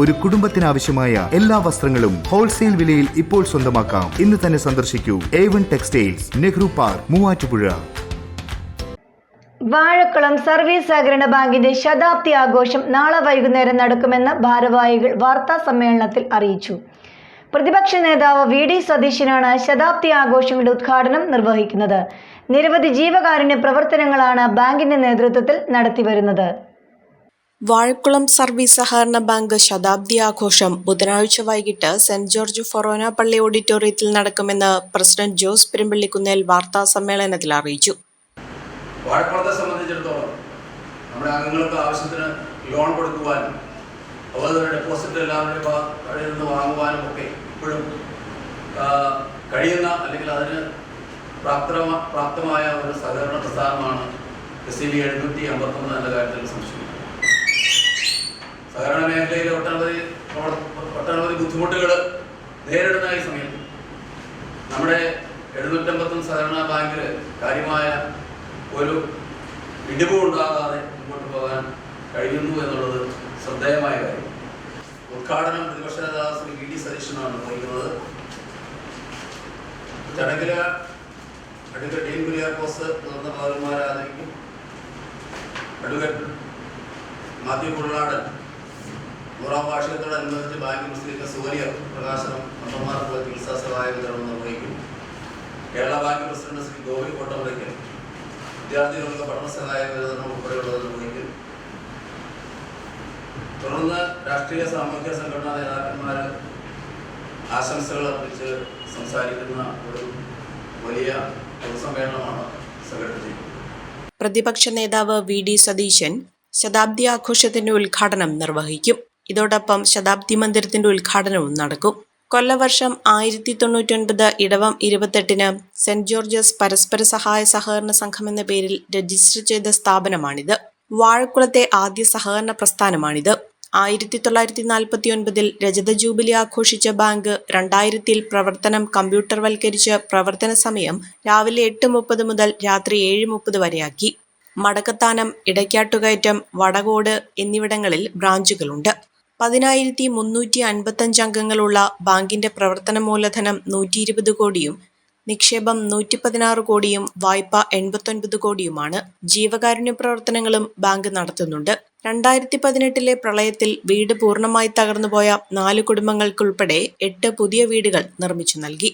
ഒരു കുടുംബത്തിനാവശ്യമായ എല്ലാ വസ്ത്രങ്ങളും ഹോൾസെയിൽ വിലയിൽ ഇപ്പോൾ സ്വന്തമാക്കാം. ഇന്ന് തന്നെ സന്ദർശിക്കൂ. A one textiles Nehru park Muvattupuzha. Vazhakkulam service സഹകരണ ബാങ്കിന്റെ ശതാബ്ദി ആഘോഷം നാളെ വൈകുന്നേരം നടക്കുമെന്ന് ഭാരവാഹികൾ വാർത്താ സമ്മേളനത്തിൽ അറിയിച്ചു. പ്രതിപക്ഷ നേതാവ് വി ഡി സതീശനാണ് ശതാബ്ദി ആഘോഷങ്ങളുടെ ഉദ്ഘാടനം നിർവഹിക്കുന്നത്. നിരവധി ജീവകാരുണ്യ പ്രവർത്തനങ്ങളാണ് ബാങ്കിന്റെ നേതൃത്വത്തിൽ നടത്തിവരുന്നത്. വാഴക്കുളം സർവീസ് സഹകരണ ബാങ്ക് ശതാബ്ദി ആഘോഷം ബുധനാഴ്ച വൈകിട്ട് സെന്റ് ജോർജ് ഫൊറോന പള്ളി ഓഡിറ്റോറിയത്തിൽ നടക്കുമെന്ന് പ്രസിഡന്റ് ജോസ് പെരുമ്പള്ളിക്കുന്നേൽ വാർത്താ സമ്മേളനത്തിൽ അറിയിച്ചു. വാഴക്കുളത്തെ സംബന്ധിച്ചിടത്തോളം നമ്മുടെ അംഗങ്ങൾക്ക് ആവശ്യത്തിന് ലോൺ കൊടുക്കുവാനും അതുപോലെ ഡെപ്പോസിറ്റ് എല്ലാവരുടെയും കയ്യിൽ നിന്ന് വാങ്ങുവാനും ഒക്കെ ഇപ്പോഴും കഴിയുന്ന അല്ലെങ്കിൽ അതിന് പ്രാപ്തമായ ഒരു സഹകരണ പ്രസ്ഥാനമാണ് എസ് സി ബി എഴുന്നൂറ്റി അമ്പത്തൊന്ന് എന്ന കാര്യത്തിൽ സംശയം. മേഖലയിൽ ഒട്ടനവധി ഒട്ടനവധി ബുദ്ധിമുട്ടുകൾ നേരിടുന്ന ഈ സമയത്ത് നമ്മുടെ എഴുന്നൂറ്റമ്പത്തൊന്ന് സഹകരണ ബാങ്കിൽ കാര്യമായ ഒരു ഇടിവ് ഉണ്ടാകാതെ മുമ്പോട്ട് പോകാൻ കഴിയുന്നു എന്നുള്ളത് ശ്രദ്ധേയമായ കാര്യം. ഉദ്ഘാടനം പ്രതിപക്ഷ നേതാവ് ശ്രീ വി ഡി സതീശനാണ് നിർവഹിക്കുന്നത്. ചടങ്ങിൽ അഡ്വക്കേറ്റ് ഡീൻ കുര്യാക്കോസ് തുറന്ന പൗരന്മാരെ ആദരിക്കും. അഡ്വക്കേറ്റ് മാത്യു കുള്ളനാടൻ നൂറാം വാർഷികത്തോടനുബന്ധിച്ച് ബാങ്ക് മുസ്ലിം സൂര്യ പ്രകാശനം അമ്മമാർക്കുള്ള ചികിത്സാ സഹായ വിതരണം നിർവഹിക്കും. കേരള ബാങ്ക് പ്രസിഡന്റ് ശ്രീ ഗോവിൽ കോട്ടമുറയ്ക്കൽ വിദ്യാർത്ഥികൾക്ക് പഠന സഹായ വിതരണം ഉൾപ്പെടെയുള്ളത് നിർവഹിക്കും. തുടർന്ന് രാഷ്ട്രീയ സാമൂഹ്യ സംഘടനാ നേതാക്കന്മാർ ആശംസകൾ അർപ്പിച്ച് സംസാരിക്കുന്ന ഒരു വലിയ പൊതുസമ്മേളനമാണ് സംഘടിപ്പിച്ചിരിക്കുന്നത് പ്രതിപക്ഷ നേതാവ് വി ഡി സതീശൻ ശതാബ്ദി ആഘോഷത്തിന്റെ ഉദ്ഘാടനം നിർവഹിക്കും. ഇതോടൊപ്പം ശതാബ്ദി മന്ദിരത്തിന്റെ ഉദ്ഘാടനവും നടക്കും. കൊല്ലവർഷം ആയിരത്തി തൊണ്ണൂറ്റൊൻപത് ഇടവം ഇരുപത്തെട്ടിന് സെന്റ് ജോർജസ് പരസ്പര സഹായ സഹകരണ സംഘം എന്ന പേരിൽ രജിസ്റ്റർ ചെയ്ത സ്ഥാപനമാണിത്. വാഴക്കുളത്തെ ആദ്യ സഹകരണ പ്രസ്ഥാനമാണിത്. ആയിരത്തി തൊള്ളായിരത്തി നാൽപ്പത്തി ഒൻപതിൽ രജത ജൂബിലി ആഘോഷിച്ച ബാങ്ക് രണ്ടായിരത്തിൽ പ്രവർത്തനം കമ്പ്യൂട്ടർവൽക്കരിച്ച് പ്രവർത്തന സമയം രാവിലെ എട്ട് മുപ്പത് മുതൽ രാത്രി ഏഴ് മുപ്പത് വരെയാക്കി. മടക്കത്താനം ഇടയ്ക്കാട്ടുകയറ്റം വടകോട് എന്നിവിടങ്ങളിൽ ബ്രാഞ്ചുകളുണ്ട്. പതിനായിരത്തി മുന്നൂറ്റി അൻപത്തഞ്ച് അംഗങ്ങളുള്ള ബാങ്കിന്റെ പ്രവർത്തന മൂലധനം നൂറ്റി ഇരുപത് കോടിയും നിക്ഷേപം നൂറ്റി പതിനാറ് കോടിയും വായ്പ എൺപത്തൊൻപത് കോടിയുമാണ് ജീവകാരുണ്യ പ്രവർത്തനങ്ങളും ബാങ്ക് നടത്തുന്നുണ്ട്. രണ്ടായിരത്തി പതിനെട്ടിലെ പ്രളയത്തിൽ വീട് പൂർണമായി തകർന്നുപോയ നാല് കുടുംബങ്ങൾക്കുൾപ്പെടെ എട്ട് പുതിയ വീടുകൾ നിർമ്മിച്ചു നൽകി.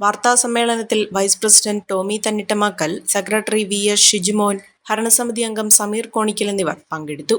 വാർത്താ സമ്മേളനത്തിൽ vice president Tomy Thannittamakkal secretary V S Shijumon ഭരണസമിതി അംഗം സമീർ കോണിക്കൽ എന്നിവർ പങ്കെടുത്തു.